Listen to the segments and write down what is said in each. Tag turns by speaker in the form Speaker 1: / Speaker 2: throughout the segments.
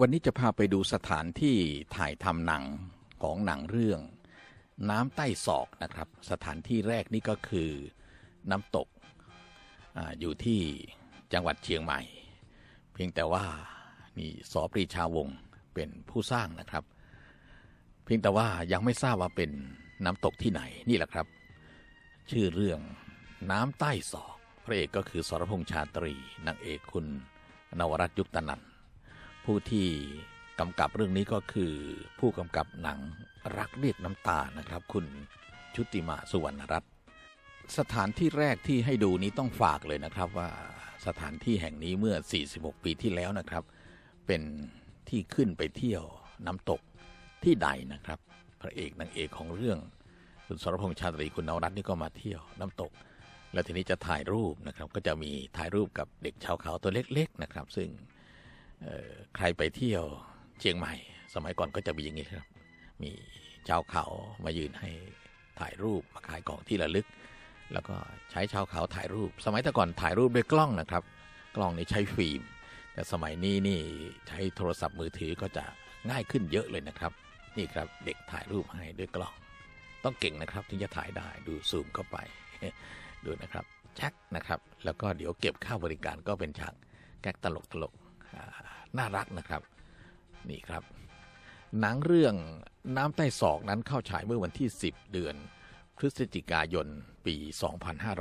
Speaker 1: วันนี้จะพาไปดูสถานที่ถ่ายทำหนังของหนังเรื่อง น้ำใต้ศอกนะครับ สถานที่แรกนี่ก็คือน้ำตกออยู่ที่จังหวัดเชียงใหม่ เพียงแต่ว่านี่สอปรีชาวงเป็นผู้สร้างนะครับ เพียงแต่ว่ายังไม่ทราบว่าเป็นน้ำตกที่ไหนนี่แหละครับ ชื่อเรื่องน้ำใต้ศอก พระเอกก็คือสรพงษ์ชาตรีนางเอกคุณนวรัตยุคตนันท ผู้ที่กำกับเรื่องนี้ก็คือผู้กำกับหนังรักเรียกน้ำตานะครับ คุณชุติมาสุวรรณรัตน์สถานที่แรกที่ให้ดูนี้ต้องฝากเลยนะครับว่าสถานที่แห่งนี้เมื่อ 46 ปีที่แล้วนะครับ เป็นที่ขึ้นไปเที่ยวน้ำตกที่ใดนะครับ พระเอกนางเอกของเรื่อง คุณสรพงษ์ชาตรีคุณนวรัตน์นี่ก็มาเที่ยวน้ำตก แล้วทีนี้จะถ่ายรูปนะครับ ก็จะมีถ่ายรูปกับเด็กชาวเขาตัวเล็ก ๆนะครับ ซึ่ง ใครไปเที่ยวเชียงใหม่ สมัยก่อนก็จะมีอย่างนี้ครับ มีชาวเขามายืนให้ถ่ายรูปมาขายของที่ระลึก แล้วก็ใช้ชาวเขาถ่ายรูป สมัยแต่ก่อนถ่ายรูปด้วยกล้องนะครับ กล้องนี่ใช้ฟิล์ม แต่สมัยนี้นี่ใช้โทรศัพท์มือถือก็จะง่ายขึ้นเยอะเลยนะครับ นี่ครับเด็กถ่ายรูปให้ด้วยกล้อง ต้องเก่งนะครับถึงจะถ่ายได้ดูซูมเข้าไปดูนะครับแช็กนะครับ แล้วก็เดี๋ยวเก็บค่าบริการก็เป็นฉากแก๊กตลกตลกๆอ่า น่ารักนะครับ นี่ครับ หนังเรื่องน้ำใต้ศอกนั้นเข้าฉายเมื่อวันที่ 10 เดือน พฤศจิกายนปี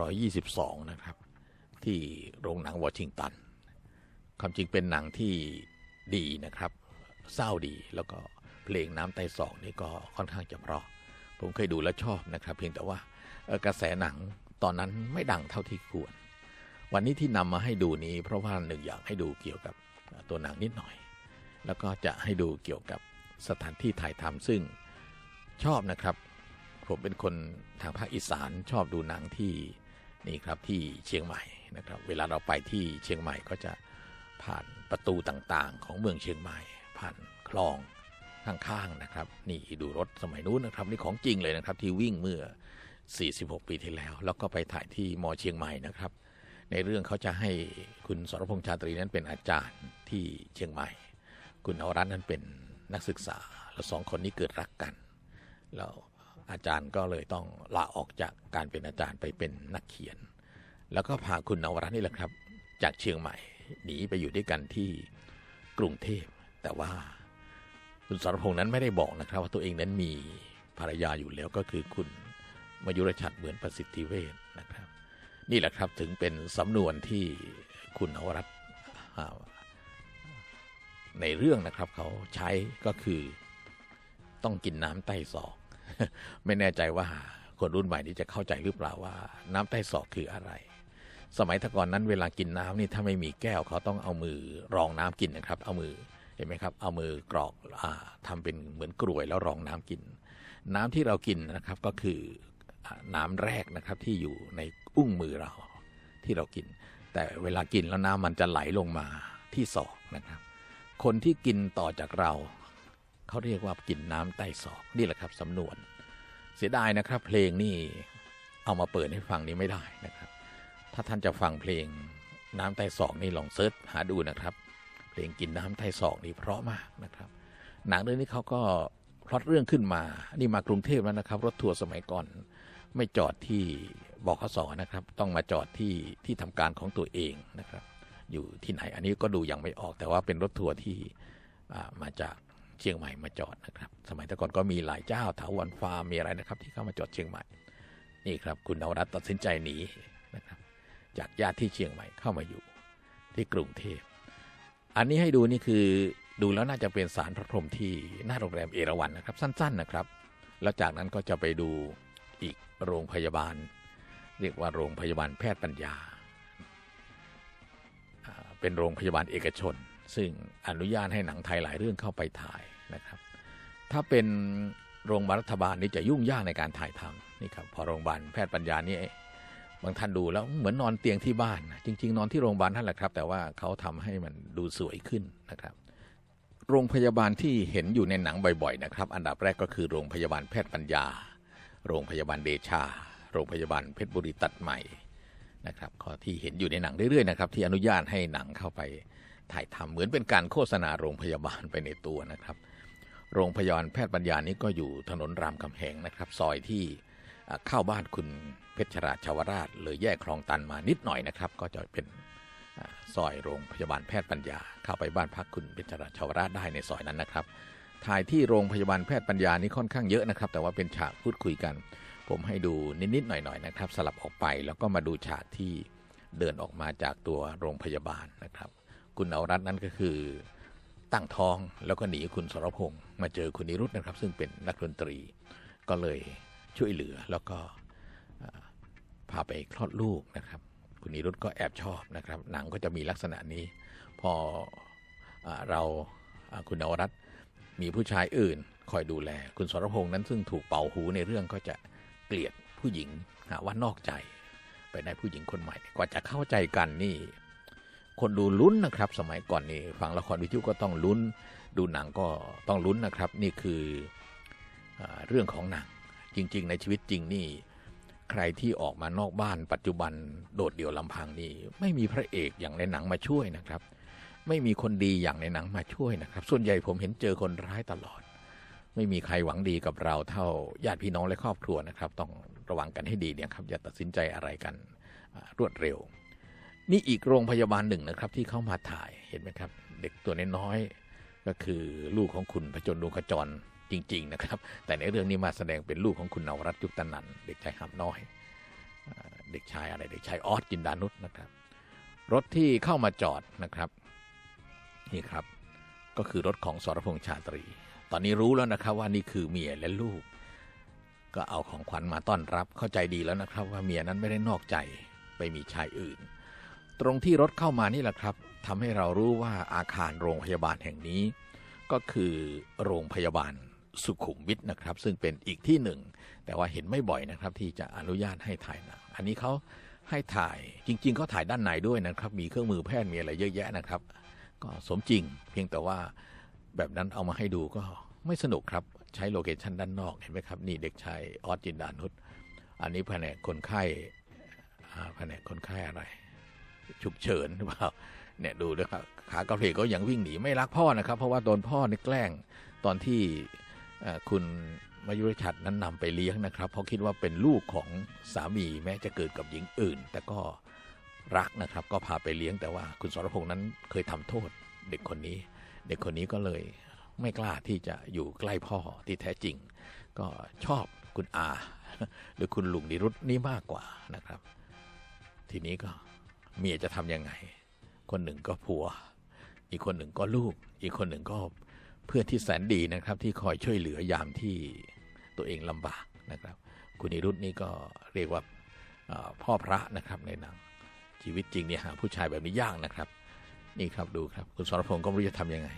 Speaker 1: 2522 นะครับ ที่โรงหนังวอชิงตันความจริงเป็นหนังที่ดีนะครับ เศร้าดีแล้วก็เพลงน้ำใต้ศอกนี่ก็ค่อนข้างจะเพราะ ผมเคยดูแล้วชอบนะครับ เพียงแต่ว่ากระแสหนังตอนนั้นไม่ดังเท่าที่ควร วันนี้ที่นำมาให้ดูนี้เพราะว่าหนึ่งอยากให้ดูเกี่ยวกับ ตัวหนังนิดหน่อย แล้วก็จะให้ดูเกี่ยวกับสถานที่ถ่ายทำซึ่งชอบนะครับ ผมเป็นคนทางภาคอีสานชอบดูหนังที่นี่ครับที่เชียงใหม่นะครับ เวลาเราไปที่เชียงใหม่ก็จะผ่านประตูต่างๆ ของเมืองเชียงใหม่ ผ่านคลองข้างๆนะครับ นี่ดูรถสมัยนู้นนะครับ นี่ของจริงเลยนะครับที่วิ่งเมื่อ 46 ปีที่แล้ว แล้วก็ไปถ่ายที่มอเชียงใหม่นะครับ ในเรื่องเขาจะให้คุณสรพงษ์ชาตรีนั้นเป็นอาจารย์ที่เชียงใหม่ คุณนวรัตน์นั้นเป็นนักศึกษา แล้วสองคนนี้เกิดรักกัน แล้วอาจารย์ก็เลยต้องลาออกจากการเป็นอาจารย์ไปเป็นนักเขียน แล้วก็พาคุณนวรัตน์นี่แหละครับ จากเชียงใหม่หนีไปอยู่ด้วยกันที่กรุงเทพ แต่ว่าคุณสรพงษ์นั้นไม่ได้บอกนะครับ ว่าตัวเองนั้นมีภรรยาอยู่แล้วก็คือคุณมายุรชัดเหมือนประสิทธิเวชนะครับ นี่แหละครับถึงเป็นสำนวนที่คุณนวรัตน์ในเรื่องนะครับเขาใช้ก็คือต้องกินน้ำใต้ศอก ไม่แน่ใจว่าคนรุ่นใหม่นี้จะเข้าใจหรือเปล่าว่า น้ำใต้ศอกคืออะไร สมัยแตะก่อนนั้นเวลากินน้ำนี่ถ้าไม่มีแก้วเขาต้องเอามือรองน้ำกินนะครับ เอามือเห็นไหมครับ เอามือกรอกอทำเป็นเหมือนกรวยแล้วรองน้ำกิน น้ำที่เรากินนะครับก็คือ น้ำแรกนะครับที่อยู่ในอุ้งมือเราที่เรากิน แต่เวลากินแล้วน้ำมันจะไหลลงมาที่ศอกนะครับ คนที่กินต่อจากเรา เขาเรียกว่ากินน้ำใต้ศอกนี่แหละครับสำนวน เสียดายนะครับ เพลงนี่เอามาเปิดให้ฟังนี้ไม่ได้นะครับ ถ้าท่านจะฟังเพลงน้ำใต้ศอกนี่ลองเซิร์ชหาดูนะครับ เพลงกินน้ำใต้ศอกนี่เพราะมากนะครับ หนังเรื่องนี้เขาก็พล็อตเรื่องขึ้นมา นี่มากรุงเทพแล้วนะครับ รถทัวร์สมัยก่อน ไม่จอดที่บขสนะครับ ต้องมาจอดที่ที่ทำการของตัวเองนะครับ อยู่ที่ไหนอันนี้ก็ดูยังไม่ออกแต่ว่าเป็นรถทัวร์ที่มาจากเชียงใหม่มาจอดนะครับ สมัยแต่ก่อนก็มีหลายเจ้าถาวรฟาร์มมีอะไรนะครับ ที่เข้ามาจอดเชียงใหม่ นี่ครับ คุณนวรัตน์ตัดสินใจหนีนะครับ จากญาติที่เชียงใหม่เข้ามาอยู่ที่กรุงเทพ อันนี้ให้ดูนี่คือดูแล้วน่าจะเป็นสารพระพรหมที่หน้าโรงแรมเอราวัณนะครับ สั้น ๆนะครับ แล้วจากนั้นก็จะไปดู โรงพยาบาล เรียกว่าโรงพยาบาลแพทย์ปัญญา เป็นโรงพยาบาลเอกชน ซึ่งอนุญาตให้หนังไทยหลายเรื่องเข้าไปถ่ายนะครับ ถ้าเป็นโรงพยาบาลรัฐบาลนี่จะยุ่งยากในการถ่ายทำนี่ครับพอโรงพยาบาลแพทย์ปัญญานี่บางท่านดูแล้วเหมือนนอนเตียงที่บ้าน จริง ๆ นอนที่โรงพยาบาลนั่นแหละครับ แต่ว่าเขาทำให้มันดูสวยขึ้นนะครับ โรงพยาบาลที่เห็นอยู่ในหนังบ่อย ๆ นะครับ อันดับแรกก็คือโรงพยาบาลแพทย์ปัญญา โรงพยาบาลเดชา โรงพยาบาลเพชรบุรีตัดใหม่นะครับข้อที่เห็นอยู่ในหนังเรื่อยๆนะครับที่อนุญาตให้หนังเข้าไปถ่ายทำเหมือนเป็นการโฆษณาโรงพยาบาลไปในตัวนะครับ โรงพยาบาลแพทย์ปัญญานี้ก็อยู่ถนนรามคำแหงนะครับ ซอยที่เข้าบ้านคุณเพชรราชชาวราชเลยแยกคลองตันมานิดหน่อยนะครับ ก็จะเป็นซอยโรงพยาบาลแพทย์ปัญญา เข้าไปบ้านพักคุณเพชรราชาวราชได้ในซอยนั้นนะครับ ถ่ายที่โรงพยาบาลแพทย์ปัญญานี่ค่อนข้างเยอะนะครับ แต่ว่าเป็นฉากพูดคุยกัน ผมให้ดูนิดๆหน่อยๆนะครับ สลับออกไปแล้วก็มาดูฉากที่เดินออกมาจากตัวโรงพยาบาลนะครับ คุณเอารัตน์นั้นก็คือตั้งท้องแล้วก็หนีคุณสรพงษ์มาเจอคุณนิรุตนะครับ ซึ่งเป็นนักดนตรี ก็เลยช่วยเหลือแล้วก็พาไปคลอดลูกนะครับ คุณนิรุตก็แอบชอบนะครับ หนังก็จะมีลักษณะนี้ พออเราคุณนวรัตน์ มีผู้ชายอื่นคอยดูแล คุณสรพงษ์นั้นซึ่งถูกเป่าหูในเรื่องก็จะเกลียดผู้หญิงหาว่านอกใจ ไปได้ผู้หญิงคนใหม่กว่าจะเข้าใจกันนี่ คนดูลุ้นนะครับ สมัยก่อนนี่ฟังละครวิทยุก็ต้องลุ้น ดูหนังก็ต้องลุ้นนะครับ นี่คืออเรื่องของหนังจริง ๆ ในชีวิตจริงนี่ ใครที่ออกมานอกบ้านปัจจุบันโดดเดี่ยวลำพังนี่ไม่มีพระเอกอย่างในหนังมาช่วยนะครับ ไม่มีคนดีอย่างในหนังมาช่วยนะครับ ส่วนใหญ่ผมเห็นเจอคนร้ายตลอด ไม่มีใครหวังดีกับเราเท่าญาติพี่น้องและครอบครัวนะครับ ต้องระวังกันให้ดีเนี่ยครับอย่าตัดสินใจอะไรกันรวดเร็ว นี่อีกโรงพยาบาลหนึ่งนะครับ ที่เข้ามาถ่ายเห็นไหมครับ เด็กตัวน้อยๆก็คือลูกของคุณพจนดวงขจรจริง ๆ นะครับ แต่ในเรื่องนี้มาแสดงเป็นลูกของคุณนวรัตยุคตนันท์เด็กชายหำน้อย เด็กชายอะไรเด็กชายออสจินดานุษนะครับ รถที่เข้ามาจอดนะครับ นี่ครับ ก็คือรถของสรพงษ์ชาตรี ตอนนี้รู้แล้วนะครับว่านี่คือเมียและลูก ก็เอาของขวัญมาต้อนรับเข้าใจดีแล้วนะครับ ว่าเมียนั้นไม่ได้นอกใจไปมีชายอื่น ตรงที่รถเข้ามานี่แหละครับทำให้เรารู้ว่าอาคารโรงพยาบาลแห่งนี้ ก็คือโรงพยาบาลสุขุมวิทนะครับ ซึ่งเป็นอีกที่หนึ่ง แต่ว่าเห็นไม่บ่อยนะครับ ที่จะอนุญาตให้ถ่ายหนังอันนี้เขาให้ถ่ายจริงๆเขาถ่ายด้านในด้วยนะครับ มีเครื่องมือแพทย์มีอะไรเยอะแยะนะครับ ก็สมจริง เพียงแต่ว่าแบบนั้นเอามาให้ดูก็ไม่สนุกครับ ใช้โลเคชันด้านนอกเห็นไหมครับ นี่เด็กชายออสจินดานุษอันนี้แผนกคนไข้แผนกคนไข้อะไรฉุกเฉินหรือเปล่าเนี่ยดูนะครับขากระเพกก็ยังวิ่งหนีไม่รักพ่อนะครับ เพราะว่าโดนพ่อนี่แกล้งตอนที่คุณมายุรชัดนั้นนำไปเลี้ยงนะครับ เพราะคิดว่าเป็นลูกของสามีแม้จะเกิดกับหญิงอื่น แต่ก็ รักนะครับ ก็พาไปเลี้ยงแต่ว่าคุณสรพงษ์นั้นเคยทำโทษเด็กคนนี้ เด็กคนนี้ก็เลยไม่กล้าที่จะอยู่ใกล้พ่อที่แท้จริง ก็ชอบคุณอา หรือคุณลุงนิรุตนี่มากกว่านะครับ ทีนี้ก็เมียจะทำยังไง คนหนึ่งก็ผัว อีกคนหนึ่งก็ลูก อีกคนหนึ่งก็เพื่อนที่แสนดีนะครับ ที่คอยช่วยเหลือยามที่ตัวเองลำบากนะครับ คุณนิรุตนี่ก็เรียกว่าพ่อพระนะครับในหนัง ชีวิตจริงเนี่ยหาผู้ชายแบบนี้ยากนะครับ นี่ครับดูครับ คุณสรพงศ์ก็ไม่รู้จะทำยังไง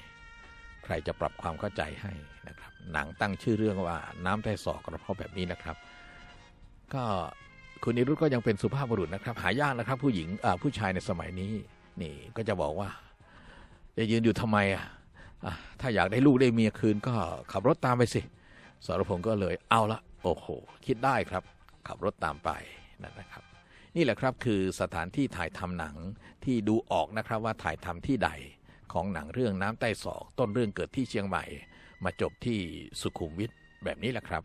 Speaker 1: ใครจะปรับความเข้าใจให้นะครับ หนังตั้งชื่อเรื่องว่าน้ำใต้ศอกกระเพาะแบบนี้นะครับ ก็คุณนิรุตก็ยังเป็นสุภาพบุรุษนะครับ หายากนะครับ ผู้หญิงอ่าผู้ชายในสมัยนี้ นี่ก็จะบอกว่าจะยืนอยู่ทำไมอะอะถ้าอยากได้ลูกได้เมียคืนก็ขับรถตามไปสิสรพงศ์ก็เลยเอาละโอ้โห คิดได้ครับ ขับรถตามไปนั่นนะครับ นี่แหละครับคือสถานที่ถ่ายทำหนังที่ดูออกนะครับว่าถ่ายทำที่ใดของหนังเรื่องน้ำใต้ศอก ต้นเรื่องเกิดที่เชียงใหม่ มาจบที่สุขุมวิทแบบนี้แหละครับ